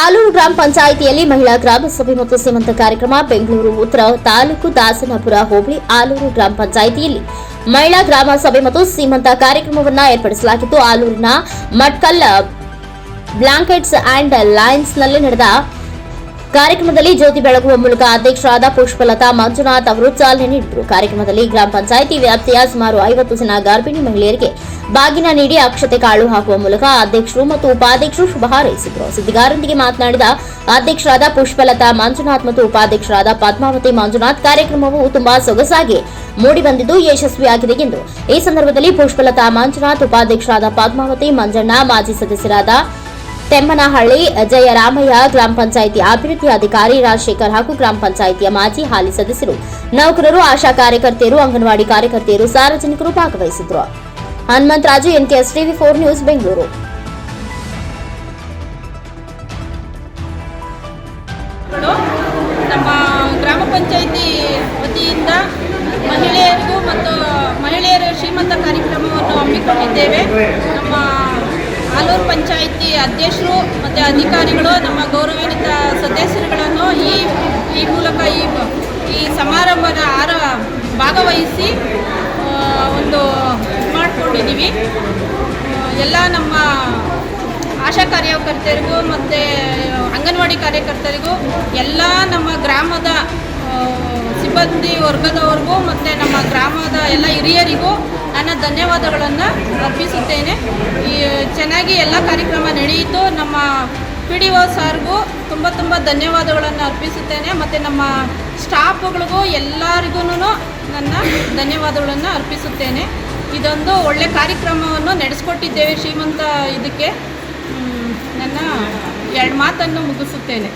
ಆಲೂರು ಗ್ರಾಮ ಪಂಚಾಯಿತಿಯಲ್ಲಿ ಮಹಿಳಾ ಗ್ರಾಮ ಸಭೆ ಮತ್ತು ಸೀಮಂತ ಕಾರ್ಯಕ್ರಮ, ಬೆಂಗಳೂರು ಉತ್ತರ ತಾಲೂಕು ದಾಸನಪುರ ಹೋಬಳಿ, ಆಲೂರು ಗ್ರಾಮ ಪಂಚಾಯಿತಿಯಲ್ಲಿ ಮಹಿಳಾ ಗ್ರಾಮ ಸಭೆ ಮತ್ತು ಸೀಮಂತ ಕಾರ್ಯಕ್ರಮವನ್ನು ಏರ್ಪಡಿಸಲಾಗಿತ್ತು. ಆಲೂರಿನ ಮಟ್ಕಲ್ ಬ್ಲಾಂಕೆಟ್ಸ್ ಅಂಡ್ ಲೈನ್ಸ್ನಲ್ಲಿ ನಡೆದ ಕಾರ್ಯಕ್ರಮದಲ್ಲಿ ಜ್ಯೋತಿ ಬೆಳಗುವ ಮೂಲಕ ಅಧ್ಯಕ್ಷರಾದ ಪುಷ್ಪಲತಾ ಮಂಜುನಾಥ್ ಅವರು ಚಾಲನೆ ನೀಡಿದರು. ಕಾರ್ಯಕ್ರಮದಲ್ಲಿ ಗ್ರಾಮ ಪಂಚಾಯಿತಿ ವ್ಯಾಪ್ತಿಯ ಸುಮಾರು ಐವತ್ತು ಜನ ಗರ್ಭಿಣಿ ಮಹಿಳೆಯರಿಗೆ ಬಾಗಿನ ನೀಡಿ ಅಕ್ಷತೆ ಕಾಳು ಹಾಕುವ ಮೂಲಕ ಅಧ್ಯಕ್ಷರು ಮತ್ತು ಉಪಾಧ್ಯಕ್ಷರು ಶುಭ ಹಾರೈಸಿದರು. ಸುದ್ದಿಗಾರರೊಂದಿಗೆ ಮಾತನಾಡಿದ ಅಧ್ಯಕ್ಷರಾದ ಪುಷ್ಪಲತಾ ಮಂಜುನಾಥ್ ಮತ್ತು ಉಪಾಧ್ಯಕ್ಷರಾದ ಪದ್ಮಾವತಿ ಮಂಜುನಾಥ್, ಕಾರ್ಯಕ್ರಮವು ತುಂಬಾ ಸೊಗಸಾಗಿ ಮೂಡಿಬಂದಿದ್ದು ಯಶಸ್ವಿಯಾಗಿದೆ ಎಂದು. ಈ ಸಂದರ್ಭದಲ್ಲಿ ಪುಷ್ಪಲತಾ ಮಂಜುನಾಥ್, ಉಪಾಧ್ಯಕ್ಷರಾದ ಪದ್ಮಾವತಿ ಮಂಜಣ್ಣ, ಮಾಜಿ ಸದಸ್ಯರಾದ ತೆಮ್ಮನಹಳ್ಳಿ, ಜಯರಾಮಯ್ಯ, ಗ್ರಾಮ ಪಂಚಾಯಿತಿ ಅಭಿವೃದ್ಧಿ ಅಧಿಕಾರಿ ರಾಜಶೇಖರ್ ಹಾಗೂ ಗ್ರಾಮ ಪಂಚಾಯಿತಿಯ ಮಾಜಿ ಹಾಲಿ ಸದಸ್ಯರು. ನೌಕರರು, ಆಶಾ ಕಾರ್ಯಕರ್ತೆಯರು, ಅಂಗನವಾಡಿ ಕಾರ್ಯಕರ್ತೆಯರು, ಸಾರ್ವಜನಿಕರು ಭಾಗವಹಿಸಿದ್ರು Hanumantharaju N K S TV four news, Bengaluru. ಗಳು ನಮ್ಮ ಗ್ರಾಮ ಪಂಚಾಯಿತಿ ವತಿಯಿಂದ ಮಹಿಳೆಯರಿಗೂ ಮತ್ತು ಮಹಿಳೆಯರ ಶ್ರೀಮಂತ ಕಾರ್ಯಕ್ರಮವನ್ನು ಹಮ್ಮಿಕೊಂಡಿದ್ದೇವೆ. ನಮ್ಮ ಆಲೂರು ಪಂಚಾಯಿತಿ ಅಧ್ಯಕ್ಷರು ಮತ್ತು ಅಧಿಕಾರಿಗಳು, ನಮ್ಮ ಗೌರವಾನ್ವಿತ ಸದಸ್ಯರುಗಳನ್ನು ಈ ಈ ಮೂಲಕ ಈ ಈ ಸಮಾರಂಭದ ಆರ ಭಾಗವಹಿಸಿ ಒಂದು ಮಾಡಿಕೊಂಡಿದ್ದೀವಿ. ಎಲ್ಲ ನಮ್ಮ ಆಶಾ ಕಾರ್ಯಕರ್ತರಿಗೂ ಮತ್ತು ಅಂಗನವಾಡಿ ಕಾರ್ಯಕರ್ತರಿಗೂ, ಎಲ್ಲ ನಮ್ಮ ಗ್ರಾಮದ ಸಿಬ್ಬಂದಿ ವರ್ಗದವರಿಗೂ ಮತ್ತು ನಮ್ಮ ಗ್ರಾಮದ ಎಲ್ಲ ಹಿರಿಯರಿಗೂ ನನ್ನ ಧನ್ಯವಾದಗಳನ್ನು ಅರ್ಪಿಸುತ್ತೇನೆ. ಈ, ಚೆನ್ನಾಗಿ ಎಲ್ಲ ಕಾರ್ಯಕ್ರಮ ನಡೆಯಿತು. ನಮ್ಮ ಪಿ ಡಿ ಒ ಸಾರ್ಗೂ ತುಂಬ ತುಂಬ ಧನ್ಯವಾದಗಳನ್ನು ಅರ್ಪಿಸುತ್ತೇನೆ. ಮತ್ತು ನಮ್ಮ ಸ್ಟಾಫ್ಗಳಿಗೂ ಎಲ್ಲರಿಗೂ ನನ್ನ ಧನ್ಯವಾದಗಳನ್ನು ಅರ್ಪಿಸುತ್ತೇನೆ. ಇದೊಂದು ಒಳ್ಳೆ ಕಾರ್ಯಕ್ರಮವನ್ನು ನಡೆಸ್ಕೊಟ್ಟಿದ್ದೇವೆ ಶ್ರೀಮಂತ ಇದಕ್ಕೆ. ನನ್ನ ಎರಡು ಮಾತನ್ನು ಮುಗಿಸುತ್ತೇನೆ.